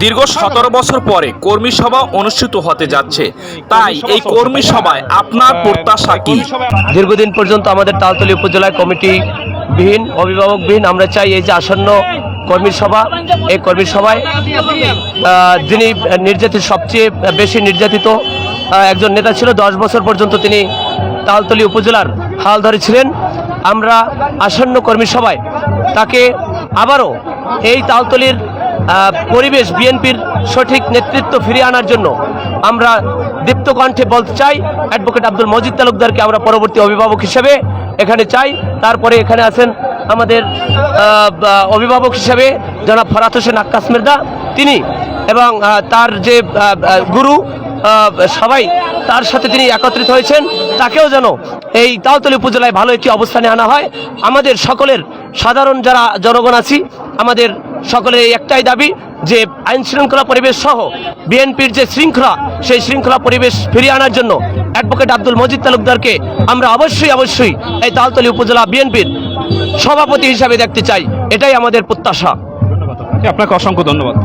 দীর্ঘ সতেরো বছর পরে কর্মী সভা অনুষ্ঠিত হতে যাচ্ছে। তাই এই কর্মী সভায় আপনার প্রত্যাশা কি? দীর্ঘদিন পর্যন্ত আমাদের তালতলি উপজেলায় কমিটি বিহীন অভিভাবকবিহীন আমরা চাই এই যে আসন্ন কর্মী সভা এই কর্মী সভায় যিনি নির্যাতিত সবচেয়ে বেশি নির্যাতিত একজন নেতা ছিল দশ বছর পর্যন্ত তিনি তালতলি উপজেলার হাল ধরেছিলেন আমরা আসন্ন কর্মী সভায় তাকে আবারও এই তালতলির পরিবেশ বিএনপির সঠিক নেতৃত্ব ফিরিয়ে আনার জন্য আমরা দীপ্ত কণ্ঠে বলতে চাই অ্যাডভোকেট আব্দুল মজিদ তালুকদারকে আমরা পরবর্তী অভিভাবক হিসেবে এখানে চাই। তারপরে এখানে আছেন আমাদের অভিভাবক হিসেবে জনাব ফরাত হোসেন আক্কাস মির্দা তিনি এবং তার যে গুরু সবাই তার সাথে তিনি একত্রিত হয়েছেন। তাকেও যেন এই তালতলি উপজেলায় ভালো একটি অবস্থানে আনা হয়। আমাদের সকলের সাধারণ যারা জনগণ আছি, আমাদের সকলের একটাই দাবি যে আইন শৃঙ্খলা পরিবেশ সহ বিএনপির যে শৃঙ্খলা, সেই শৃঙ্খলা পরিবেশ ফিরিয়ে আনার জন্য অ্যাডভোকেট আব্দুল মজিদ তালুকদারকে আমরা অবশ্যই অবশ্যই এই তালতলি উপজেলা বিএনপির সভাপতি হিসাবে দেখতে চাই। এটাই আমাদের প্রত্যাশা। আপনাকে অসংখ্য ধন্যবাদ।